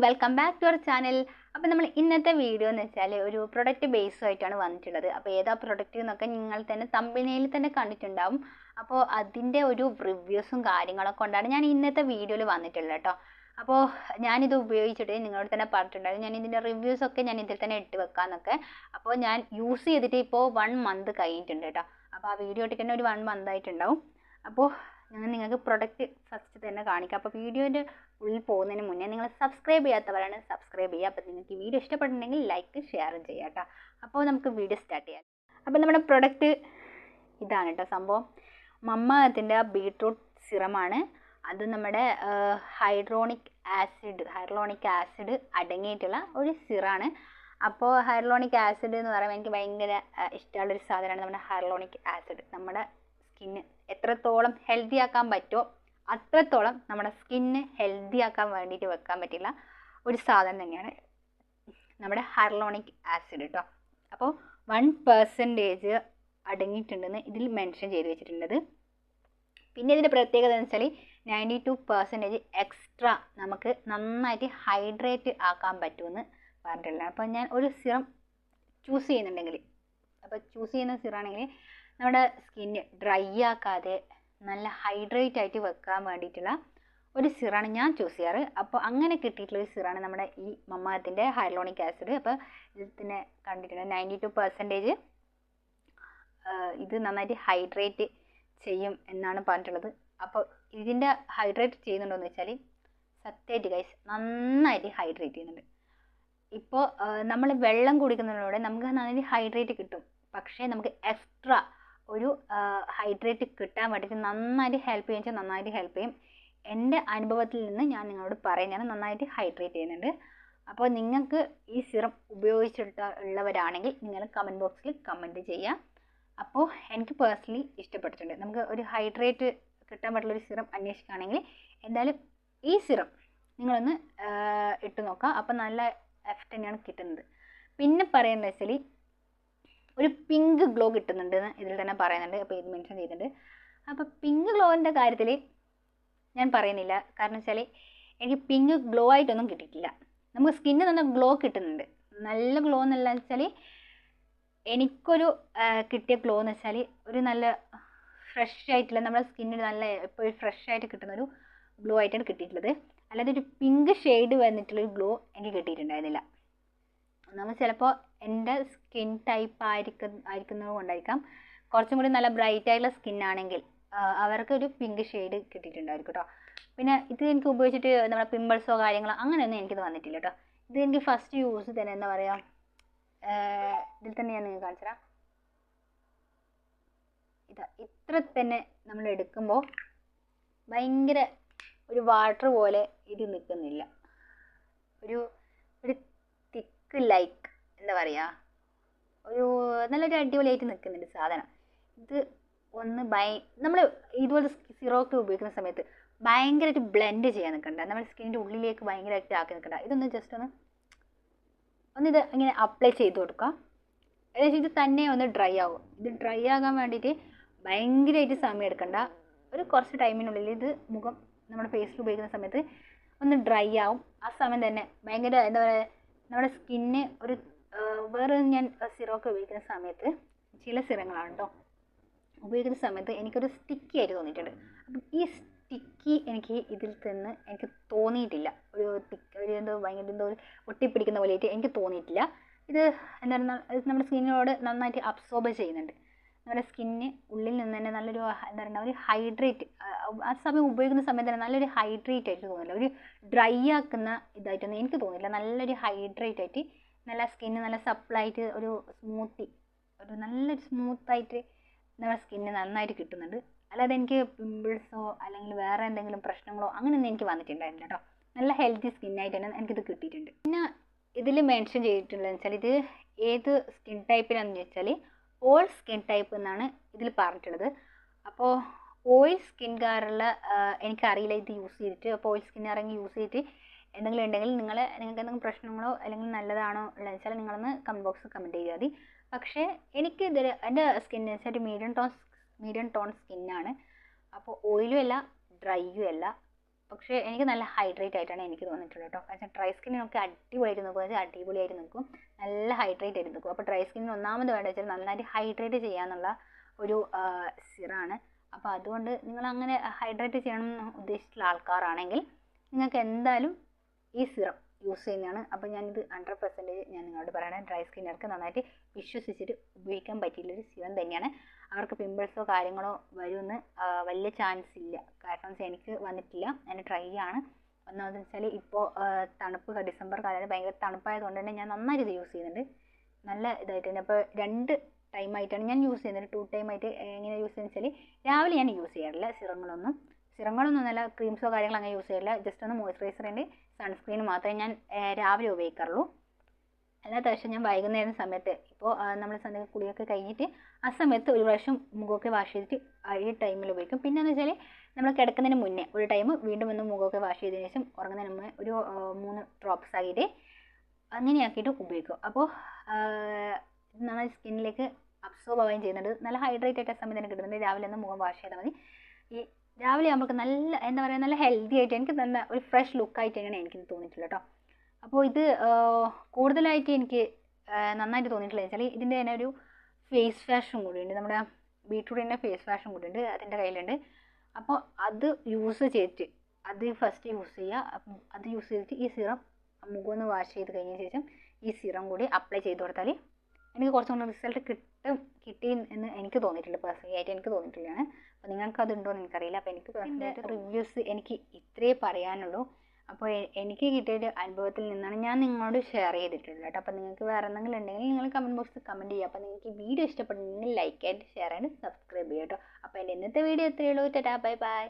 Welcome back to our channel അപ്പോൾ നമ്മൾ ഇന്നത്തെ വീഡിയോ എന്ന് വെച്ചാൽ ഒരു പ്രൊഡക്റ്റ് ബേസുമായിട്ടാണ് വന്നിട്ടുള്ളത്. അപ്പോൾ ഏതാ പ്രൊഡക്റ്റ് എന്നൊക്കെ നിങ്ങൾ തന്നെ തമ്പിനയിൽ തന്നെ കണ്ടിട്ടുണ്ടാവും. അപ്പോൾ അതിന്റെ ഒരു റിവ്യൂസും കാര്യങ്ങളൊക്കെ കൊണ്ടാണ് ഞാൻ ഇന്നത്തെ വീഡിയോയിൽ വന്നിട്ടുള്ളത് കേട്ടോ. അപ്പോൾ ഞാനിത് ഉപയോഗിച്ചിട്ട് നിങ്ങളോട് തന്നെ പറഞ്ഞിട്ടുണ്ടായിരുന്നു. ഞാൻ ഇതിന്റെ റിവ്യൂസ് ഒക്കെ ഞാൻ ഇതിൽ തന്നെ ഇട്ട് വെക്കാമെന്നൊക്കെ. അപ്പോൾ ഞാൻ യൂസ് ചെയ്തിട്ട് ഇപ്പോൾ വൺ മന്ത് കഴിഞ്ഞിട്ടുണ്ട് കേട്ടോ. അപ്പോൾ ആ വീഡിയോ ഇട്ടിട്ട് തന്നെ ഒരു വൺ മന്ത് ആയിട്ടുണ്ടാവും. അപ്പോൾ ഞാൻ നിങ്ങൾക്ക് പ്രൊഡക്റ്റ് ഫസ്റ്റ് തന്നെ കാണിക്കാം. അപ്പോൾ വീഡിയോന്റെ ഉള്ളിൽ പോകുന്നതിന് മുന്നേ നിങ്ങൾ സബ്സ്ക്രൈബ് ചെയ്യാത്തവരാണ് സബ്സ്ക്രൈബ് ചെയ്യുക. അപ്പോൾ നിങ്ങൾക്ക് വീഡിയോ ഇഷ്ടപ്പെട്ടിട്ടുണ്ടെങ്കിൽ ലൈക്ക് ഷെയർ ചെയ്യാം കേട്ടോ. അപ്പോൾ നമുക്ക് വീഡിയോ സ്റ്റാർട്ട് ചെയ്യാം. അപ്പോൾ നമ്മുടെ പ്രൊഡക്റ്റ് ഇതാണ് കേട്ടോ സംഭവം. മമ്മത്തിന്റെ ബീട്രൂട്ട് സിറമാണ് അത് നമ്മുടെ ഹൈഡ്രോണിക് ആസിഡ് ഹൈഡ്രോണിക് ആസിഡ് അടങ്ങിയിട്ടുള്ള ഒരു സിറാണ് അപ്പോൾ ഹൈഡ്രോണിക് ആസിഡ് എന്ന് പറയുമ്പോൾ എനിക്ക് ഭയങ്കര ഇഷ്ടമുള്ളൊരു സാധനമാണ് നമ്മുടെ ഹൈഡ്രോണിക് ആസിഡ് നമ്മുടെ സ്കിന്ന് എത്രത്തോളം ഹെൽത്തി ആക്കാൻ പറ്റുമോ അത്രത്തോളം നമ്മുടെ സ്കിന്ന് ഹെൽത്തി ആക്കാൻ വേണ്ടിയിട്ട് വെക്കാൻ പറ്റില്ല. ഒരു സാധനം തന്നെയാണ് നമ്മുടെ hyaluronic ആസിഡ് കേട്ടോ അപ്പോൾ വൺ പെർസെന്റേജ് അടങ്ങിയിട്ടുണ്ടെന്ന് ഇതിൽ മെൻഷൻ ചെയ്ത് വെച്ചിട്ടുള്ളത്. പിന്നെ ഇതിന്റെ പ്രത്യേകത എന്ന് വെച്ചാൽ നയന്റി ടു പെർസെന്റേജ് എക്സ്ട്രാ നമുക്ക് നന്നായിട്ട് ഹൈഡ്രേറ്റ് ആക്കാൻ പറ്റുമെന്ന് പറഞ്ഞിട്ടുള്ളതാണ്. അപ്പോൾ ഞാൻ ഒരു സിറം ചൂസ് ചെയ്യുന്നുണ്ടെങ്കിൽ അപ്പോൾ ചൂസ് ചെയ്യുന്ന സിറാണെങ്കിൽ നമ്മുടെ സ്കിന്ന് ഡ്രൈ ആക്കാതെ നല്ല ഹൈഡ്രേറ്റ് ആയിട്ട് വെക്കാൻ വേണ്ടിയിട്ടുള്ള ഒരു സിറാണ് ഞാൻ ചൂസ് ചെയ്യാറ്. അപ്പോൾ അങ്ങനെ കിട്ടിയിട്ടുള്ള ഒരു സിറാണ് നമ്മുടെ ഈ മമ്മാത്തിന്റെ ഹൈലോണിക് ആസിഡ്. അപ്പോൾ ഇതിനെ കണ്ടിട്ടുണ്ട് നയന്റി ടു പെർസെന്റേജ് ഇത് നന്നായിട്ട് ഹൈഡ്രേറ്റ് ചെയ്യും എന്നാണ് പറഞ്ഞിട്ടുള്ളത്. അപ്പോൾ ഇതിന്റെ ഹൈഡ്രേറ്റ് ചെയ്യുന്നുണ്ടോ എന്ന് വെച്ചാൽ സത്യമായിട്ട് ഗൈസ് നന്നായിട്ട് ഹൈഡ്രേറ്റ് ചെയ്യുന്നുണ്ട്. ഇപ്പോൾ നമ്മൾ വെള്ളം കുടിക്കുന്നതിലൂടെ നമുക്ക് നന്നായിട്ട് ഹൈഡ്രേറ്റ് കിട്ടും. പക്ഷേ നമുക്ക് എക്സ്ട്രാ ഒരു ഹൈഡ്രേറ്റ് കിട്ടാൻ വേണ്ടിയിട്ട് നന്നായിട്ട് ഹെൽപ്പ് ചെയ്യുക വെച്ചാൽ നന്നായിട്ട് ഹെൽപ്പ് ചെയ്യും. എന്റെ അനുഭവത്തിൽ നിന്ന് ഞാൻ നിങ്ങളോട് പറയുന്നതാണ് നന്നായിട്ട് ഹൈഡ്രേറ്റ് ചെയ്യുന്നുണ്ട്. അപ്പോൾ നിങ്ങൾക്ക് ഈ സിറം ഉപയോഗിച്ചിട്ട് ഉള്ളവരാണെങ്കിൽ നിങ്ങൾ കമന്റ് ബോക്സിൽ കമന്റ് ചെയ്യുക അപ്പോൾ എനിക്ക് പേഴ്സണലി ഇഷ്ടപ്പെട്ടിട്ടുണ്ട്. നമുക്ക് ഒരു ഹൈഡ്രേറ്റ് കിട്ടാൻ പറ്റുള്ള ഒരു സിറം അന്വേഷിക്കുകയാണെങ്കിൽ എന്തായാലും ഈ സിറം നിങ്ങളൊന്ന് ഇട്ട് നോക്കാം. അപ്പോൾ നല്ല എഫക്റ്റ് തന്നെയാണ് കിട്ടുന്നത്. പിന്നെ പറയുന്നത് വെച്ചാൽ ഒരു പിങ്ക് ഗ്ലോ കിട്ടുന്നുണ്ട് എന്ന് ഇതിൽ തന്നെ പറയുന്നുണ്ട്. അപ്പോൾ ഇത് മെൻഷൻ ചെയ്തിട്ടുണ്ട്. അപ്പോൾ പിങ്ക് ഗ്ലോവിന്റെ കാര്യത്തിൽ ഞാൻ പറയുന്നില്ല. കാരണം വെച്ചാൽ എനിക്ക് പിങ്ക് ഗ്ലോ ആയിട്ടൊന്നും കിട്ടിയിട്ടില്ല. നമുക്ക് സ്കിന്നിൽ നല്ല ഗ്ലോ കിട്ടുന്നുണ്ട്. നല്ല ഗ്ലോ എന്നല്ല വെച്ചാൽ എനിക്കൊരു കിട്ടിയ ഗ്ലോ എന്ന് വെച്ചാൽ ഒരു നല്ല ഫ്രഷ് ആയിട്ടുള്ള നമ്മുടെ സ്കിന്നിന് നല്ല എപ്പോഴും ഫ്രഷ് ആയിട്ട് കിട്ടുന്ന ഒരു ഗ്ലോ ആയിട്ടാണ് കിട്ടിയിട്ടുള്ളത്. അല്ലാതെ ഒരു പിങ്ക് ഷെയ്ഡ് വന്നിട്ടുള്ളൊരു ഗ്ലോ എനിക്ക് കിട്ടിയിട്ടുണ്ടായിരുന്നില്ല. നമ്മൾ ചിലപ്പോൾ എന്റെ സ്കിൻ ടൈപ്പ് ആയിരിക്കും ആയിരിക്കുന്നത് കൊണ്ടായിരിക്കാം. കുറച്ചും കൂടി നല്ല ബ്രൈറ്റ് ആയിട്ടുള്ള സ്കിൻ ആണെങ്കിൽ അവർക്ക് ഒരു പിങ്ക് ഷെയ്ഡ് കിട്ടിയിട്ടുണ്ടായിരിക്കും കേട്ടോ പിന്നെ ഇത് എനിക്ക് ഉപയോഗിച്ചിട്ട് നമ്മുടെ പിമ്പിൾസോ കാര്യങ്ങളോ അങ്ങനെയൊന്നും എനിക്കിത് വന്നിട്ടില്ല കേട്ടോ ഇത് എനിക്ക് ഫസ്റ്റ് യൂസ് തന്നെ എന്താ പറയുക ഇതിൽ തന്നെ ഞാൻ നിങ്ങൾക്ക് കാണിച്ചു തരാം ഇതാ ഇത്ര തന്നെ നമ്മൾ എടുക്കുമ്പോൾ ഭയങ്കര ഒരു വാട്ടർ പോലെ ഇത് നിൽക്കുന്നില്ല ഒരു ഒരു ലൈക്ക് എന്താ പറയുക ഒരു നല്ലൊരു അടിപൊളിയായിട്ട് നിൽക്കുന്നുണ്ട് സാധനം. ഇത് ഒന്ന് ഭയ നമ്മൾ ഇതുപോലെ സിറോക്ക് ഉപയോഗിക്കുന്ന സമയത്ത് ഭയങ്കരമായിട്ട് ബ്ലെൻഡ് ചെയ്യാൻ നിൽക്കണ്ട. നമ്മുടെ സ്കിന്നിന്റെ ഉള്ളിലേക്ക് ഭയങ്കരമായിട്ട് ആക്കി നിൽക്കണ്ട. ഇതൊന്ന് ജസ്റ്റ് ഒന്ന് ഒന്നിത് ഇങ്ങനെ അപ്ലൈ ചെയ്ത് കൊടുക്കുക ഏകദേശം ഇത് തന്നെ ഒന്ന് ഡ്രൈ ആവും. ഇത് ഡ്രൈ ആകാൻ വേണ്ടിയിട്ട് ഭയങ്കരമായിട്ട് സമയം എടുക്കണ്ട. ഒരു കുറച്ച് ടൈമിനുള്ളിൽ ഇത് മുഖം നമ്മുടെ ഫേസിൽ ഉപയോഗിക്കുന്ന സമയത്ത് ഒന്ന് ഡ്രൈ ആവും. ആ സമയം തന്നെ ഭയങ്കര എന്താ പറയുക നമ്മുടെ സ്കിന്ന് ഒരു വേറെ ഞാൻ സിറോക്ക് ഉപയോഗിക്കുന്ന സമയത്ത് ചില സിറങ്ങളാണ് കേട്ടോ ഉപയോഗിക്കുന്ന സമയത്ത് എനിക്കൊരു സ്റ്റിക്കി ആയിട്ട് തോന്നിയിട്ടുണ്ട്. അപ്പം ഈ സ്റ്റിക്കി എനിക്ക് ഇതിൽ നിന്ന് എനിക്ക് തോന്നിയിട്ടില്ല. ഒരു തിക്ക് ഒരു എന്തോ ഭയങ്കര എന്തോ ഒട്ടിപ്പിടിക്കുന്ന പോലെയായിട്ട് എനിക്ക് തോന്നിയിട്ടില്ല. ഇത് എന്താ പറയുക നമ്മുടെ സ്കിന്നിനോട് നന്നായിട്ട് അബ്സോർബ് ചെയ്യുന്നുണ്ട്. നമ്മുടെ സ്കിന്ന് ഉള്ളിൽ നിന്ന് തന്നെ നല്ലൊരു എന്താ പറയുക ഒരു ഹൈഡ്രേറ്റ് ആ സമയം ഉപയോഗിക്കുന്ന സമയത്ത് തന്നെ നല്ലൊരു ഹൈഡ്രേറ്റ് ആയിട്ട് തോന്നില്ല ഒരു ഡ്രൈ ആക്കുന്ന ഇതായിട്ടൊന്നും എനിക്ക് തോന്നില്ല. നല്ലൊരു ഹൈഡ്രേറ്റ് ആയിട്ട് നല്ല സ്കിന്ന് നല്ല സപ്ലായിട്ട് ഒരു സ്മൂത്തി ഒരു നല്ലൊരു സ്മൂത്തായിട്ട് നമ്മുടെ സ്കിന്ന് നന്നായിട്ട് കിട്ടുന്നുണ്ട്. അല്ലാതെ എനിക്ക് പിമ്പിൾസോ അല്ലെങ്കിൽ വേറെ എന്തെങ്കിലും പ്രശ്നങ്ങളോ അങ്ങനെയൊന്നും എനിക്ക് വന്നിട്ടുണ്ടായിരുന്നില്ല കേട്ടോ നല്ല ഹെൽത്തി സ്കിന്നായിട്ട് തന്നെ എനിക്കിത് കിട്ടിയിട്ടുണ്ട്. പിന്നെ ഇതിൽ മെൻഷൻ ചെയ്തിട്ടുള്ളതെന്ന് വെച്ചാൽ ഇത് ഏത് സ്കിൻ ടൈപ്പിലാണെന്ന് വെച്ചാൽ ഓൾ സ്കിൻ ടൈപ്പ് എന്നാണ് ഇതിൽ പറഞ്ഞിട്ടുള്ളത്. അപ്പോൾ ഓയിൽ സ്കിൻകാരുള്ള എനിക്കറിയില്ല ഇത് യൂസ് ചെയ്തിട്ട്. അപ്പോൾ ഓയിൽ സ്കിന്നാരെങ്കിൽ യൂസ് ചെയ്തിട്ട് എന്തെങ്കിലും ഉണ്ടെങ്കിൽ നിങ്ങൾ നിങ്ങൾക്ക് എന്തെങ്കിലും പ്രശ്നങ്ങളോ അല്ലെങ്കിൽ നല്ലതാണോ ഉള്ളതെന്ന് വെച്ചാൽ നിങ്ങളൊന്ന് കമന്റ് ബോക്സിൽ കമന്റ് ചെയ്താൽ മതി. പക്ഷേ എനിക്ക് ഇതിൽ എന്റെ സ്കിൻ വെച്ചാൽ മീഡിയം ടോൺ മീഡിയം ടോൺ സ്കിന്നാണ് അപ്പോൾ ഓയിലും അല്ല ഡ്രൈയും അല്ല. പക്ഷേ എനിക്ക് നല്ല ഹൈഡ്രേറ്റ് ആയിട്ടാണ് എനിക്ക് തോന്നിയിട്ടുള്ളത് കേട്ടോ. കാരണം ഡ്രൈ സ്കിന്നിനൊക്കെ അടിപൊളിയായിട്ട് വെച്ചാൽ അടിപൊളിയായിട്ട് നിൽക്കും. നല്ല ഹൈഡ്രേറ്റ് ആയിട്ട് നിൽക്കും. അപ്പോൾ ഡ്രൈ സ്കിന്നിന് ഒന്നാമത് വേണ്ടത് വെച്ചാൽ നന്നായിട്ട് ഹൈഡ്രേറ്റ് ചെയ്യാന്നുള്ള ഒരു സിറാണ്. അപ്പോൾ അതുകൊണ്ട് നിങ്ങൾ അങ്ങനെ ഹൈഡ്രേറ്റ് ചെയ്യണം എന്ന് ഉദ്ദേശിച്ചിട്ടുള്ള ആൾക്കാരാണെങ്കിൽ നിങ്ങൾക്ക് എന്തായാലും ഈ സിറം യൂസ് ചെയ്യുന്നതാണ്. അപ്പോൾ ഞാനിത് ഹൺഡ്രഡ് പെർസെന്റേജ് ഞാൻ നിങ്ങളോട് പറയണത് ഡ്രൈ സ്കിന്നുകാർക്ക് നന്നായിട്ട് വിശ്വസിച്ചിട്ട് ഉപയോഗിക്കാൻ പറ്റിയുള്ളൊരു സിറം തന്നെയാണ്. അവർക്ക് പിമ്പിൾസോ കാര്യങ്ങളോ വരുമെന്ന് വലിയ ചാൻസ് ഇല്ല. കാരണം വെച്ചാൽ എനിക്ക് വന്നിട്ടില്ല. ഞാൻ ട്രൈ ആണ്. ഒന്നാമത് വെച്ചാൽ ഇപ്പോൾ തണുപ്പ് ഡിസംബർ കാലത്ത് ഭയങ്കര തണുപ്പായതുകൊണ്ട് തന്നെ ഞാൻ നന്നായിട്ട് ഇത് യൂസ് ചെയ്യുന്നുണ്ട്. നല്ല ഇതായിട്ട് തന്നെ. അപ്പോൾ രണ്ട് ടൈം ആയിട്ടാണ് ഞാൻ യൂസ് ചെയ്യുന്നത്. ടു ടൈം ആയിട്ട് എങ്ങനെ യൂസ് ചെയ്യുന്നത് വെച്ചാൽ രാവിലെ ഞാൻ യൂസ് ചെയ്യാറില്ല. സിറങ്ങളൊന്നും. സിറങ്ങളൊന്നും അല്ല ക്രീംസോ കാര്യങ്ങളോ അങ്ങനെ യൂസ് ചെയ്യില്ല ജസ്റ്റ് ഒന്ന് മോയ്സ്ചറൈസറിന്റെ സൺസ്ക്രീൻ മാത്രമേ ഞാൻ രാവിലെ ഉപയോഗിക്കാറുള്ളൂ. അല്ലാത്ത പക്ഷേ ഞാൻ വൈകുന്നേരം സമയത്ത് ഇപ്പോൾ നമ്മൾ സന്ധ്യ കുളിയൊക്കെ കഴിഞ്ഞിട്ട് ആ സമയത്ത് ഒരു പ്രാവശ്യം മുഖമൊക്കെ വാഷ് ചെയ്തിട്ട് ഈ ടൈമിൽ ഉപയോഗിക്കും. പിന്നെ എന്ന് വെച്ചാൽ നമ്മൾ കിടക്കുന്നതിന് മുന്നേ ഒരു ടൈം വീണ്ടും ഒന്ന് മുഖമൊക്കെ വാഷ് ചെയ്തതിന് ശേഷം ഉറങ്ങുന്നതിന് മുന്നേ ഒരു മൂന്ന് ഡ്രോപ്സ് ആയിട്ട് അങ്ങനെയാക്കിയിട്ട് ഉപയോഗിക്കും. അപ്പോൾ നമ്മുടെ സ്കിന്നിലേക്ക് അബ്സോർബ് ആവുകയും ചെയ്യുന്നുണ്ട്. നല്ല ഹൈഡ്രേറ്റ് ആയിട്ട് ആ സമയം തന്നെ കിട്ടുന്നുണ്ട്. രാവിലെ ഒന്ന് മുഖം വാഷ് ചെയ്താൽ മതി. ഈ രാവിലെ നമുക്ക് നല്ല എന്താ പറയുക നല്ല ഹെൽത്തി ആയിട്ട് എനിക്ക് നല്ല ഒരു ഫ്രഷ് ലുക്കായിട്ട് തന്നെയാണ് എനിക്ക് തോന്നിയിട്ടുള്ളത് കേട്ടോ അപ്പോൾ ഇത് കൂടുതലായിട്ട് എനിക്ക് നന്നായിട്ട് തോന്നിയിട്ടുള്ളത് വെച്ചാൽ ഇതിന്റെ തന്നെ ഒരു ഫേസ് വാഷും കൂടിയുണ്ട് നമ്മുടെ ബീട്രൂട്ടിന്റെ ഫേസ് വാഷും കൂടിയുണ്ട് അതിന്റെ കയ്യിലുണ്ട്. അപ്പോൾ അത് യൂസ് ചെയ്തിട്ട് അത് ഫസ്റ്റ് യൂസ് ചെയ്യുക അപ്പം അത് യൂസ് ചെയ്തിട്ട് ഈ സിറം മുഖം ഒന്ന് വാഷ് ചെയ്ത് കഴിഞ്ഞ ശേഷം ഈ സിറം കൂടി അപ്ലൈ ചെയ്ത് കൊടുത്താൽ എനിക്ക് കുറച്ചും കൂടി റിസൾട്ട് കിട്ടും കിട്ടി എന്ന് എനിക്ക് തോന്നിയിട്ടുണ്ട്. പേഴ്സണലി ആയിട്ട് എനിക്ക് തോന്നിയിട്ടുള്ളതാണ്. അപ്പോൾ നിങ്ങൾക്ക് അതുണ്ടോ എന്ന് എനിക്കറിയില്ല. അപ്പോൾ എനിക്ക് പേഴ്സണലായിട്ട് റിവ്യൂസ് എനിക്ക് ഇത്രേ പറയാനുള്ളൂ. അപ്പോൾ എനിക്ക് കിട്ടിയ ഒരു അനുഭവത്തിൽ നിന്നാണ് ഞാൻ നിങ്ങളോട് ഷെയർ ചെയ്തിട്ടുള്ളത് കേട്ടോ. അപ്പോൾ നിങ്ങൾക്ക് വേറെ എന്തെങ്കിലും ഉണ്ടെങ്കിൽ നിങ്ങൾ കമന്റ് ബോക്സിൽ കമന്റ് ചെയ്യുക. അപ്പോൾ നിങ്ങൾക്ക് ഈ വീഡിയോ ഇഷ്ടപ്പെടുന്നുണ്ടെങ്കിൽ ലൈക്ക് ആയിട്ട് ഷെയർ ആയിട്ട് സബ്സ്ക്രൈബ് ചെയ്യുക കേട്ടോ. അപ്പോൾ എന്റെ ഇന്നത്തെ വീഡിയോ ഇത്രയേ ഉള്ളൂ. Tata bye by